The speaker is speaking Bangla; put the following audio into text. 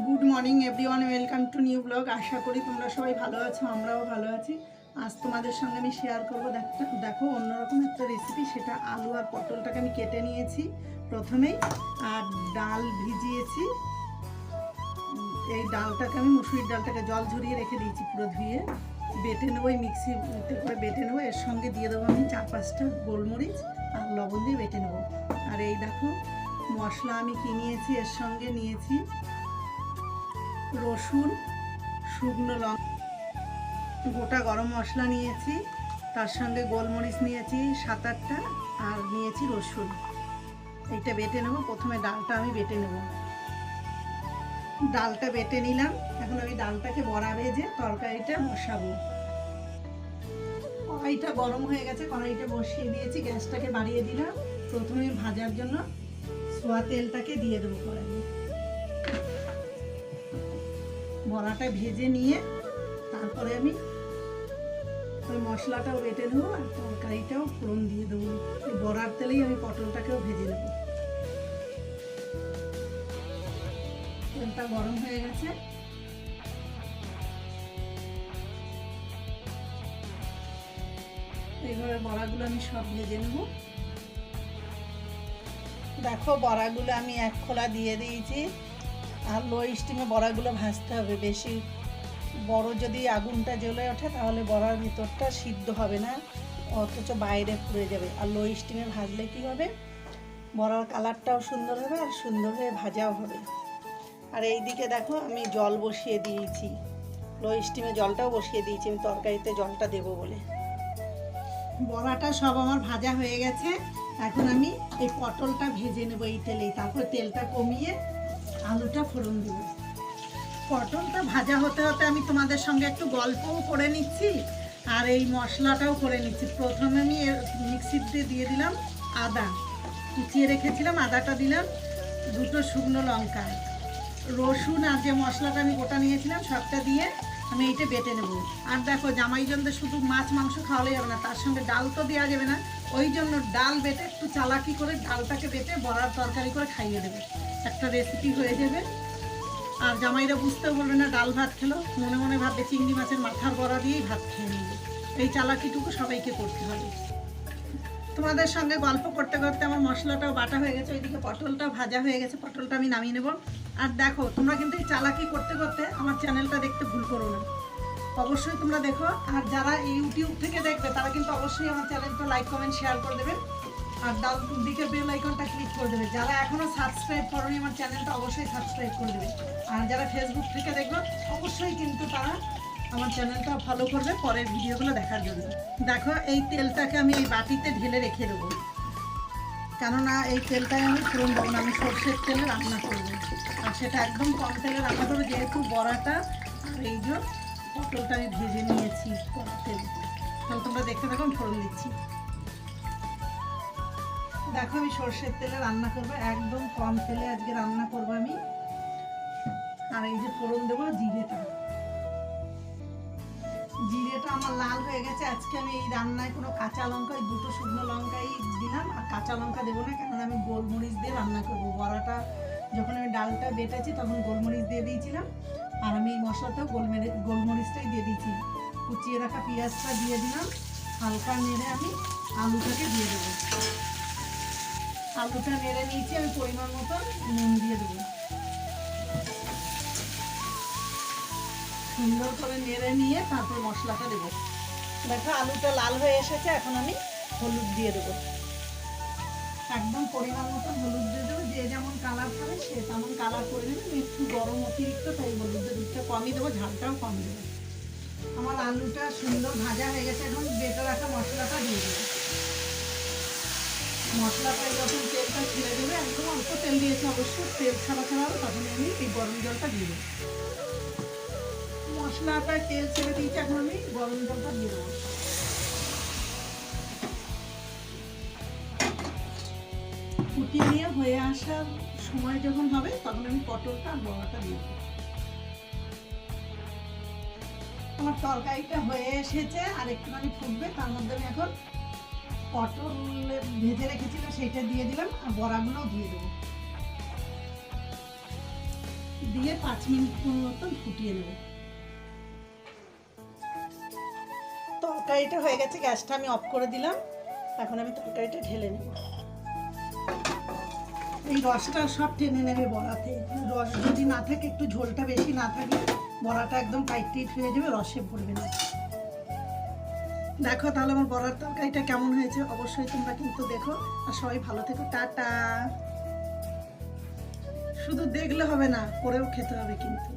Good morning everyone welcome to new blog আশা করি তোমরা সবাই ভালো আছো, আমরাও ভালো আছি। আজ তোমাদের সঙ্গে আমি শেয়ার করব দেখো দেখো, অন্যরকম একটা রেসিপি সেটা আলু আর পটলটাকে আমি কেটে নিয়েছি প্রথমেই, আর ডাল ভিজিয়েছি। এই ডালটাকে আমি, মুসুরির ডালটাকে জল ঝরিয়ে রেখে দিয়েছি পুরো ধুয়ে। বেটে নেব, এই মিক্সিতে করে বেটে নেব। এর সঙ্গে দিয়ে দেবো আমি চার পাঁচটা গোলমরিচ আর লবণ দিয়ে বেটে নেব। আর এই দেখো, মশলা আমি কিনিয়েছি এর সঙ্গে নিয়েছি রসুন, শুকনো লঙ্কা গোটা গরম মশলা নিয়েছি, তার সঙ্গে গোলমরিচ নিয়েছি সাত আটটা, আর নিয়েছি রসুন। এইটা বেটে নেব, প্রথমে ডালটা আমি বেটে নেব। ডালটা বেটে নিলাম, এখন আমি ডালটাকে বড়া ভেজে তরকারিটা বসাবো। কড়াইটা গরম হয়ে গেছে, কড়াইটা বসিয়ে দিয়েছি, গ্যাসটাকে বাড়িয়ে দিলাম। প্রথমে ভাজার জন্য সোয়া তেলটাকে দিয়ে দেবো কড়াইয়ে। বড়াটা ভেজে নিয়ে তারপরে আমি ওই মশলাটাও বেটে নেব আর তরকারিটাও ফোড়ন দিয়ে দেবো। এই বড়ার তেলেই আমি পটলটাকেও ভেজে নেব। তেলটা গরম হয়ে গেছে। এইভাবে বড়াগুলো আমি সব ভেজে নেব। দেখো বড়াগুলো আমি এক খোলা দিয়ে দিয়েছি। আর লো স্টিমে বড়াগুলো ভাজতে হবে। বেশি বড় যদি আগুনটা জ্বলে ওঠে, তাহলে বড়ার ভিতরটা সিদ্ধ হবে না, অথচ বাইরে পুড়ে যাবে। আর লো স্টিমে ভাজলে কি হবে? বড়ার কালারটাও সুন্দর হবে আর সুন্দর হয়ে ভাজাও হবে। আর এই দিকে দেখো, আমি জল বসিয়ে দিয়েছি। লো স্টিমে জলটাও বসিয়ে দিয়েছি, আমি তরকারিতে জলটা দেবো বলে। বড়াটা সব আমার ভাজা হয়ে গেছে। এখন আমি এই পটলটা ভেজে নেব এই তেলেই, তারপর তেলটা কমিয়ে আলুটা ফোড়ন দিব। পটলটা ভাজা হতে হতে আমি তোমাদের সঙ্গে একটু গল্পও করে নিচ্ছি, আর এই মশলাটাও করে নিচ্ছি। প্রথমে আমি মিক্সিতে দিয়ে দিলাম আদা। কুচিয়ে রেখেছিলাম, আদাটা দিলাম, দুটো শুকনো লঙ্কা। রসুন আর যে মশলাটা আমি গোটা নিয়েছিলাম সবটা দিয়ে আমি এইটা বেটে নেব। আর দেখো, জামাই জন্য শুধু মাছ, মাংস খাওয়ালে যাবে না, তার সঙ্গে ডাল তো দেওয়া যাবে না। ওই জন্য ডাল বেটে একটু চালাকি করে ডালটাকে বেটে বড়ার তরকারি করে খাইয়ে দেবে। একটা রেসিপি হয়ে যাবে। আর জামাইরা বুঝতেও বলবে না, ডাল ভাত খেলো। মনে মনে ভাববে চিংড়ি মাছের মাথার বড়া দিয়েই ভাত খেয়ে নিবে এই চালাকিটুকু সবাইকে করতে হবে। তোমাদের সঙ্গে গল্প করতে করতে আমার মশলাটাও বাটা হয়ে গেছে, ওইদিকে পটলটাও ভাজা হয়ে গেছে, পটলটা আমি নামিয়ে নেব। আর দেখো, তোমরা কিন্তু এই চালাকি করতে করতে আমার চ্যানেলটা দেখতে ভুল করো না। অবশ্যই তোমরা দেখো, আর যারা ইউটিউব থেকে দেখবে, তারা কিন্তু অবশ্যই আমার চ্যানেলটা লাইক কমেন্ট শেয়ার করে দেবে। আর ডাল দিকে বেল আইকনটা ক্লিক করে দেবে। যারা এখনও সাবস্ক্রাইব করোনি আমার চ্যানেলটা অবশ্যই সাবস্ক্রাইব করে দেবে। আর যারা ফেসবুক থেকে দেখবে, অবশ্যই কিন্তু তারা আমার চ্যানেলটা ফলো করবে পরের ভিডিওগুলো দেখার জন্য। দেখো, এই তেলটাকে আমি এই বাটিতে ঢেলে রেখে দেবো। কেননা এই তেলটাই আমি ফোড়ন দেবো না, আমি সর্ষের তেলে রান্না করব। আর সেটা একদম কম তেলে রান্না করব, যেহেতু বড়াটা, এই যে পটলটা আমি ভেজে নিয়েছি তেলে। তাহলে তোমরা দেখতে থাকো, আমি ফোড়ন দিচ্ছি। দেখো, আমি সর্ষের তেলে রান্না করব, একদম কম তেলে আজকে রান্না করব আমি। আর এই যে ফোড়ন দেবো জিরেটা। জিরেটা আমার লাল হয়ে গেছে, আজকে আমি এই রান্নায় কোনো কাঁচা লঙ্কা দুটো শুকনো লঙ্কাই কাঁচা লঙ্কা দেবো না, কেননা আমি গোলমরিচ দিয়ে রান্না করব। বড়াটা যখন আমি ডালটা বেটেছি তখন গোলমরিচ দিয়ে দিয়েছিলাম, আর আমি এই মশলাটাও গোলমরিচ গোলমরিচটাই দিয়ে দিয়েছি। কুচিয়ে রাখা পেঁয়াজটা দিয়ে দিলাম, হালকা নেড়ে আমি আলুটাকে দিয়ে দেবো। আলুটা নেড়ে নিয়েছি, আমি পরিমাণ মতো নুন দিয়ে দেবো। সুন্দর করে নেড়ে নিয়ে তারপর মশলাটা দেবো। দেখো আলুটা লাল হয়ে এসেছে, এখন আমি হলুদ দিয়ে দেবো। একদম পরিমাণ মতো হলুদ দিয়ে দেবো। যে যেমন কালার খাবে সে তেমন কালার করে নেবে। একটু গরম অতিরিক্ত, তাই হলুদের দুধটা কমই দেবো, ঝালটাও কম দেবো। আমার আলুটা সুন্দর ভাজা হয়ে গেছে, এখন বেটে রাখা মশলাটা দিয়ে দেবো। মশলাটা যখন তেলটা ছেড়ে দেবে। একদম অল্প তেল দিয়েছে অবশ্য, তেল ছাড়া ছাড়াও তখন আমি এই গরম জলটা দিয়ে দেবো। মশলাটা তেল ছেড়ে দিয়েছি, এখন আমি গরম জলটা দিয়ে দেবো। হয়ে আসার সময় যখন হবে, তখন আমি পটলটা আর বড়াটা দিয়ে দেবো। আমার তরকারিটা হয়ে এসেছে, আর একটুখানি ফুটবে, তার মধ্যে আমি এখন পটল ভেজে রেখেছিলাম সেইটা দিয়ে দিলাম, আর বড়াগুলোও দিয়ে দেবো। দিয়ে পাঁচ মিনিট মতন ফুটিয়ে নেব। তরকারিটা হয়ে গেছে, গ্যাসটা আমি অফ করে দিলাম। এখন আমি তরকারিটা ঢেলে নেব। এই রসটা সব টেনে নেবে বড়াতে। রস যদি না থাকে, একটু ঝোলটা বেশি না থাকে, বড়াটা একদম টাইট টাইট হয়ে যাবে, রসে পড়বে না। দেখো তাহলে আমার বড়ার তরকারিটা কেমন হয়েছে, অবশ্যই তোমরা কিন্তু দেখো। আর সবাই ভালো থেকো, টাটা। শুধু দেখলে হবে না, করেও খেতে হবে কিন্তু।